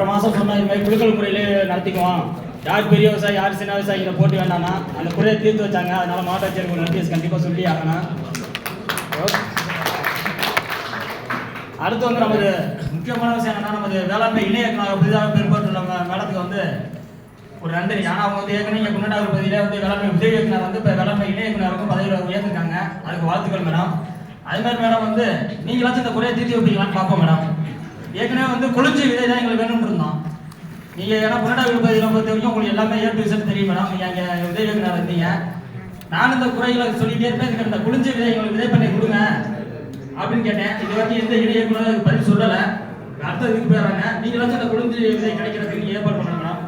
ஒரு மாதம் சொன்ன இது மாதிரி குழுக்கள் முறையிலே நடத்திக்குவோம். யார் பெரிய விவசாயி யார் சின்ன விவசாயிகளை போட்டி வேண்டாம்னா அந்த குறையை தீர்த்து வச்சாங்க. அதனால மாவட்ட ஆட்சியருக்கு ஒரு நோட்டீஸ் கண்டிப்பாக சொல்லி ஆகணும். அடுத்து வந்து நமது முக்கியமான விஷயம் என்னன்னா நமது வேளாண்மை இணை இயக்குனர் புதிதாக பெரும்பாட்டு நம்ம மேடத்துக்கு வந்து ஒரு நன்றி. ஆனால் அவங்க வந்து ஏற்கனவே இங்கே முன்னாடி பகுதியில் வந்து வேளாண்மை உதவி இயக்குனர் வந்து இப்போ வேளாண்மை இணை இயக்குனருக்கும் பதவியில் உயர்ந்திருக்காங்க. அதுக்கு வாழ்த்துக்கள் மேடம் அது மாதிரி மேடம் வந்து நீங்களாச்சும் இந்த குறையை தீர்த்து வைப்பீங்களான்னு பார்ப்போம் மேடம் ஏற்கனவே வந்து கொளிஞ்சி விதை தான் எங்களுக்கு வேணும்னு இருந்தோம். நீங்கள் ஏன்னா குன்னடாவில் பகுதியில் பொறுத்த வரைக்கும் உங்களுக்கு எல்லாமே ஏ டு தெரியும் மேடம் நீங்கள் அங்கே உதவி இயக்குனர் இருந்தீங்க நான் இந்த குறைகளை சொல்லிட்டே இருப்பேன் எனக்கு இந்த குளிஞ்சி விதை எங்களுக்கு விதை பண்ணி கொடுங்க அப்படின்னு கேட்டேன். இது வரைக்கும் எந்த இணை இயக்குனர் பதில் சொல்லலை. அடுத்த இதுக்கு போயிடுறாங்க. நீங்களாச்சும் இந்த குளிஞ்சி விதை கிடைக்கிறதுக்கு ஏற்பாடு பண்ணுங்க மேடம்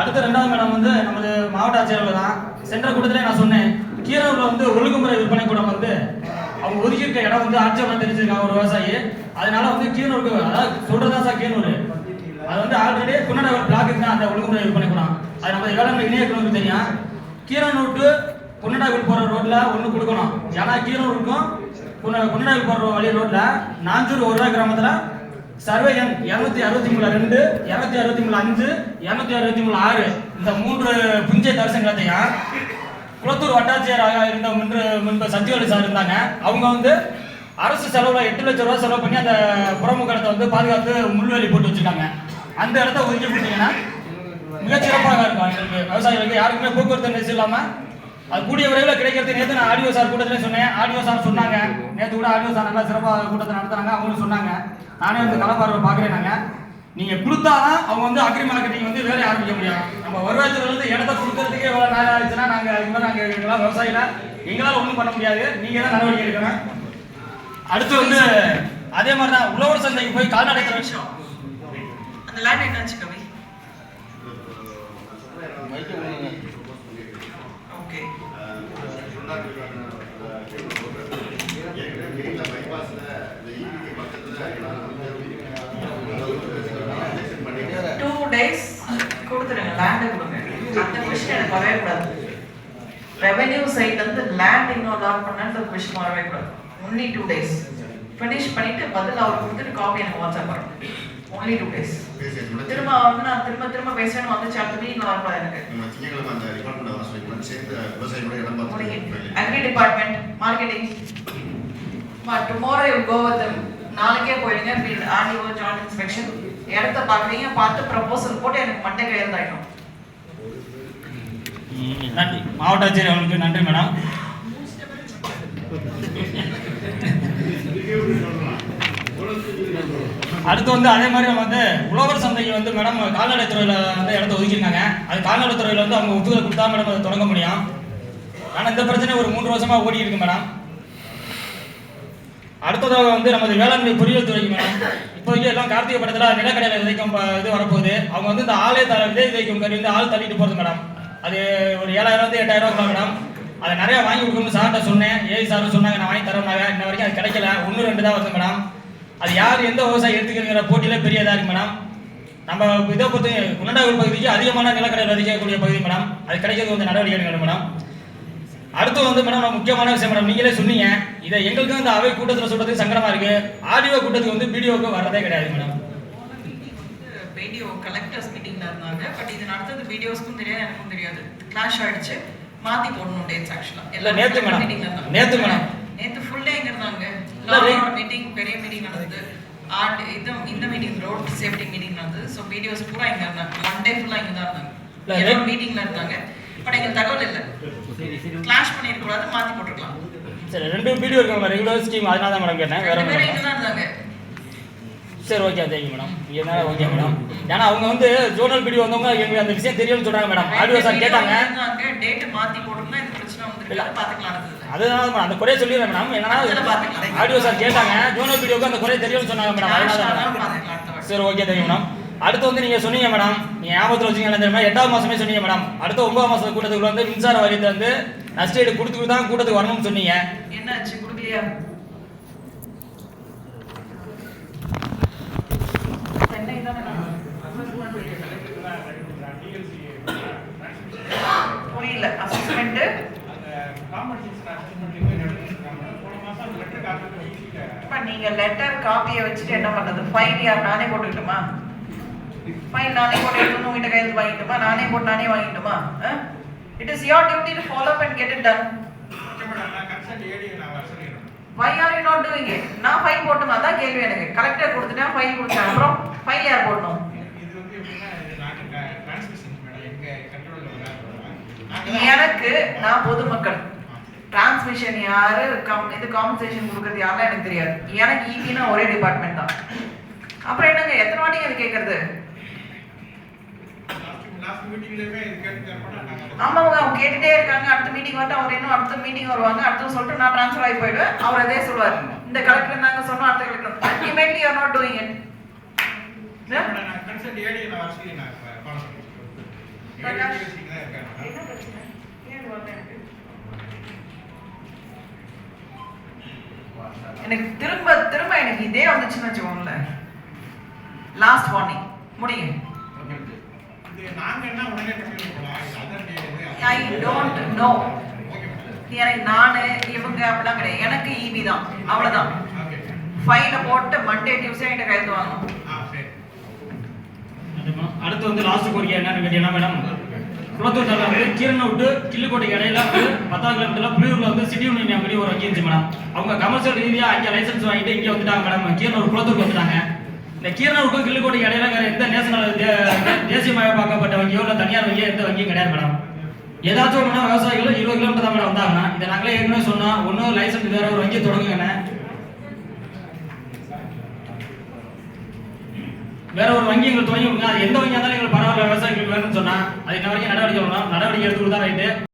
அடுத்த ரெண்டாவது மேடம் வந்து நமது மாவட்ட ஆட்சியர்கள் தான். சென்ற கூட்டத்திலே நான் சொன்னேன் கீரூர்ல வந்து ஒழுங்குமுறை விற்பனை கூடம் வந்து அவங்க ஒதுக்கி இருக்க இடம் வந்து ஆட்சேபம் தெரிஞ்சிருக்காங்க ஒரு விவசாயி. அதனால வந்து கீரூருக்கு அதாவது சொல்றதா சார் கீரூர் அது வந்து ஆல்ரெடி குன்னடவர் பிளாக் தான் அந்த ஒழுங்குமுறை பண்ணிக்கலாம் கூடம் அது நம்ம வேளாண்மை இணையக்குழுவுக்கு தெரியும். கீரனூர் டு குன்னடாவில் போற ரோட்ல ஒன்று கொடுக்கணும். ஏன்னா கீரனூருக்கும் குன்ன குன்னடாவில் போற வழி ரோட்ல நாஞ்சூர் ஒரு கிராமத்துல சர்வே எண் இருநூத்தி அறுபத்தி மூணு ரெண்டு இருநூத்தி அறுபத்தி மூணு அஞ்சு இருநூத்தி அறுபத்தி மூணு ஆறு. இந்த மூன்று புஞ்சை தரிசனத்தையும் குளத்தூர் வட்டாட்சியராக இருந்த முன்பு முன்பு சத்தியவழி சார் இருந்தாங்க. அவங்க வந்து அரசு செலவில் எட்டு லட்ச ரூபா செலவு பண்ணி அந்த புறமுகத்தை வந்து பாதுகாத்து முள்வேலி போட்டு வச்சுருக்காங்க. அந்த இடத்த ஒதுக்கி கொடுத்தீங்கன்னா மிகச் சிறப்பாக இருக்கும். எங்களுக்கு விவசாயிகளுக்கு யாருக்குமே போக்குவரத்து நெரிசல் இல்லாமல் அது கூடிய விரைவில் கிடைக்கிறது நேற்று நான் ஆடியோ சார் கூட்டத்திலே சொன்னேன். ஆடியோ சார் சொன்னாங்க. நேற்று கூட ஆடியோ சார் நல்லா சிறப்பாக கூட்டத்தை நடத்துறாங்க. அவங்களும் சொன்னாங்க. நானே வந்து களப்பார்வை பார்க்குறேன் நாங்கள் நீங்கள் கொடுத்தாதான் அவங்க வந்து அக்ரி மார்க்கெட்டிங் வந்து வேலையை ஆரம்பிக்க முடியும். நம்ம வருவாய்த்துறை இடத்த கொடுக்கறதுக்கே இவ்வளோ நேரம் ஆயிடுச்சுன்னா நாங்கள் இது மாதிரி நாங்க எங்களால் விவசாயியில் எங்களால் ஒன்றும் பண்ண முடியாது. நீங்கள் தான் நடவடிக்கை எடுக்கணும். அடுத்து வந்து அதே மாதிரி தான் உழவர் சந்தைக்கு போய் கால்நடை துறை விஷயம் அந்த லேண்ட் என்னாச்சு கவி? ஓகே டூ டேஸ் கொடுத்துருங்க லேண்டை கொடுங்க. அந்த கொஷின் எனக்கு வரவே கூடாது. ரெவென்யூ சைட்ல இருந்து லேண்ட் இன்னும் அலாட் பண்ணன்ற கொஷின் வரவே கூடாது. ஒன்லி டூ டேஸ் ஃபினிஷ் பண்ணிட்டு பதில் அவர் கொடுத்துட்டு காப்பி எனக்கு வாட்ஸ்அப் பண்ணுங்க ஒன்லி டூ டேஸ் திரும்ப வந்து நான் திரும்ப திரும்ப பேசுறேன்னு வந்து மீட்டிங்ல வரக்கூடாது எனக்கு. Agri department marketing tomorrow you go with நாளைக்கே போயிடுங்க. ஆர்டிஓ ஜாயிண்ட் இன்ஸ்பெக்ஷன் இடத்த பார்க்குறீங்க பார்த்து ப்ரப்போசல் போட்டு எனக்கு மண்டே கையெழுத்தாயிடும் நன்றி. மாவட்ட ஆட்சியர் அவர்களுக்கு நன்றி மேடம். அடுத்து வந்து அதே மாதிரி நம்ம வந்து உழவர் சந்தைக்கு வந்து மேடம் கால்நடை துறையில வந்து இடத்த ஒதுக்கியிருக்காங்க. அது கால்நடை துறையில வந்து அவங்க ஒப்புதல் கொடுத்தா மேடம் அதை தொடங்க முடியும். ஆனால் இந்த பிரச்சனை ஒரு மூன்று வருஷமா ஓடி இருக்கு மேடம் அடுத்ததாக வந்து நமது வேளாண்மை பொறியியல் துறைக்கு மேடம் இப்போதைக்கு எல்லாம் கார்த்திகை படத்தில் நிலக்கடையில் விதைக்கும் இது வரப்போகுது. அவங்க வந்து இந்த ஆலய தலை விதை விதைக்கும் கருவி வந்து ஆள் தள்ளிட்டு போகிறது மேடம் அது ஒரு ஏழாயிரம் வந்து எட்டாயிரம் மேடம் அதை நிறைய வாங்கி கொடுக்கணும்னு சார்கிட்ட சொன்னேன். ஏய் சார் சொன்னாங்க நான் வாங்கி தரேன்னாங்க. இன்ன வரைக்கும் அது கிடைக்கல. ஒன்று ரெண்டு தான் வருது மேடம் அது யார் எந்த விவசாயி எடுத்துக்கிறங்கிற போட்டியில பெரிய இதாக இருக்கு மேடம் நம்ம இதை பொறுத்து குன்னடாவூர் பகுதிக்கு அதிகமான நிலக்கடையில் விதைக்கக்கூடிய பகுதி மேடம் அது கிடைக்கிறது வந்து நடவடிக்கை எடுக்கணும் மேடம் அடுத்து வந்து மேடம் நான் முக்கியமான விஷயம் மேடம் நீங்களே சொன்னீங்க. இதை எங்களுக்கு வந்து அவை கூட்டத்தில் சொல்றதுக்கு சங்கடமா இருக்கு. ஆடியோ கூட்டத்துக்கு வந்து வீடியோக்கு வர்றதே கிடையாது மேடம் வீடியோ கலெக்டர்ஸ் மீட்டிங்ல இருந்தாங்க. பட் இது நடத்தது வீடியோஸ்க்கும் தெரியாது எனக்கும் தெரியாது. கிளாஷ் ஆயிடுச்சு. மாத்தி போடணும் டேட்ஸ் ஆக்சுவலா இல்ல, நேத்து madam. நேத்து madam. நேத்து ஃபுல் டே இங்க இருந்தாங்க. மீட்டிங் பெரிய மீட்டிங் நடந்தது. ஆர்ட் இது இந்த மீட்டிங் ரோட் சேஃப்டி மீட்டிங் நடந்தது. ஸோ வீடியோஸ் பூரா இங்க இருந்தாங்க. ஒன் டே ஃபுல்லா இங்க தான் இருந்தாங்க. எல்லாரும் மீட்டிங்ல இருந்தாங்க. பட் எங்களுக்கு தகவல் இல்லை. கிளாஷ் பண்ணிருக்க கூடாது மாத்தி போட்டுருக்கலாம். சரி ரெண்டு வீடியோ இருக்கு ரெகுலர் ஸ்கீம் அதனால தான் மேடம் கேட்டேன். வேற ரெண்டு ஒண்ணும் பேரும் இல்ல. இங்க தான் இருந்தாங்க சரி ஓகே தேங்க்யூ மேடம் என்ன ஓகே மேடம் ஏன்னா அவங்க வந்து ஜோனல் வீடியோ வந்தவங்க எங்களுக்கு அந்த விஷயம் தெரியும்னு சொல்றாங்க மேடம் ஆடியோ சார் கேட்டாங்க. டேட் மாத்தி போட்டோம்னா இந்த பிரச்சனை வந்துருக்கு. பாத்துக்கலாம் அதனால மேடம் அந்த குறைய சொல்லிடுறேன் மேடம் என்னன்னா. ஆடியோ சார் கேட்டாங்க. ஜோனல் வீடியோக்கு அந்த குறைய தெரியும்னு சொன்னாங்க மேடம் அதனால சரி ஓகே தெரியும் மேடம் அடுத்து வந்து நீங்க சொன்னீங்க மேடம் நீங்க ஞாபகத்தில் வச்சுக்கீங்க தெரியுமா? எட்டாவது மாசமே சொன்னீங்க மேடம் அடுத்த ஒன்பதாம் மாசம் கூட்டத்துக்கு வந்து மின்சார வாரியத்தை வந்து நஷ்டீடு கொடுத்துட்டு தான் கூட்டத்துக்கு வரணும்னு சொன்னீங்க. என்னாச்சு? குடுக்கலையா சென்னை தானே புரியல அசஸ்மெண்ட் நீங்கள் நீங்க லெட்டர் காப்பியை வச்சுட்டு என்ன பண்றது? ஃபைல் யார்? நானே போட்டுக்கிட்டுமா? ஃபைன் நானே போட்டு எடுத்து உங்ககிட்ட கையெழுத்து வாங்கிட்டுமா நானே போட்டு நானே வாங்கிட்டுமா it is your duty to follow up and get it done நான் why are you not doing it நான் ஃபைல் போட்டுமா? தான் கேள்வி எனக்கு. கலெக்டர் கொடுத்துட்டேன் ஃபைல் கொடுத்தேன் அப்புறம் ஃபைல் யார் போடணும்? எனக்கு நான் பொதுமக்கள். டிரான்ஸ்மிஷன் யாரு கம் இது காம்பன்சேஷன் கொடுக்கறது யாரெல்லாம் எனக்கு தெரியாது. எனக்கு ஈபினா ஒரே டிபார்ட்மெண்ட் தான். அப்புறம் என்னங்க எத்தனை வாட்டிங்க இது கேட்கறது ஆமாங்க அவங்க கேட்டுட்டே இருக்காங்க. அடுத்த மீட்டிங் வந்து அவர் இன்னும் அடுத்த மீட்டிங் வருவாங்க. அடுத்து சொல்லிட்டு நான் ட்ரான்ஸ்ஃபர் ஆகி போயிடுவேன். அவர் அதே சொல்லுவார். இந்த கலெக்டர் நாங்க சொன்னோம் அடுத்த collector ultimately you not doing it madam நான் கன்சல்ட் ஏடி நான் வர சொல்லி நான் ஃபாலோ பண்ணிக்கிறேன் பிரகாஷ். ஏடி தான் இருக்கேன் மேடம் என்ன பிரச்சனை ஏன் வரல எனக்கு திரும்ப திரும்ப எனக்கு இதே வந்துச்சுன்னு வச்சுக்கோங்களேன். லாஸ்ட் வார்னிங் முடிங்க டே ஐ டோன்ட் நோ எனக்கு நானு இவங்க அப்படிலாம் கிடையாது. எனக்கு ஈபி தான். அவ்வளவுதான். ஓகே ஃபைல போட்டு மண்டே டியூஸ்டே என்கிட்ட கையெழுத்து வாங்கணும். அடுத்து வந்து லாஸ்ட் கோரிக்கை என்னன்னு கேட்டீங்கன்னா மேடம் குளத்தூர் தாலுகா வந்து கீரனை விட்டு கிள்ளுக்கோட்டைக்கு இடையில வந்து பத்தாவது கிலோமீட்டர்ல புளியூர்ல வந்து சிட்டி யூனியன் அப்படி ஒரு வங்கி இருந்துச்சு மேடம் அவங்க கமர்ஷியல் ரீதியா அங்கே லைசன்ஸ் வாங்கிட்டு இங்கே வந்துட்டாங்க மேடம் கீரனூர் குளத்தூருக்கு வந்துட்டாங்க. இந்த கீரனூருக்கும் கிள்ளுக்கோட்டைக்கு இடையில வேற எந்த நேஷனல் தேசியமயமாக்கப்பட்ட வங்கியோ இல்லை தனியார் வங்கியோ எந்த வங்கியும் கிடையாது மேடம் ஏதாச்சும் ஒன்றுனா விவசாயிகளும் இருபது கிலோமீட்டர் தான் மேடம் வந்தாங்கன்னா இதை நாங்களே ஏற்கனவே சொன்னோம். ஒன்றும் லைசன்ஸ் வேற ஒரு வங்கியை தொடங்குங்கண்ணே வேற ஒரு வங்கி எங்களுக்கு துவங்கி கொடுங்க அது எந்த வங்கியாக இருந்தாலும் எங்களுக்கு பரவாயில்ல விவசாயிகளுக்கு வேணும்னு சொன்னால் அது இன்ன வரைக்கும் நடவடிக்கை வரணும் நடவடிக்கை எடுத்து கொடுத்தா ரைட்டு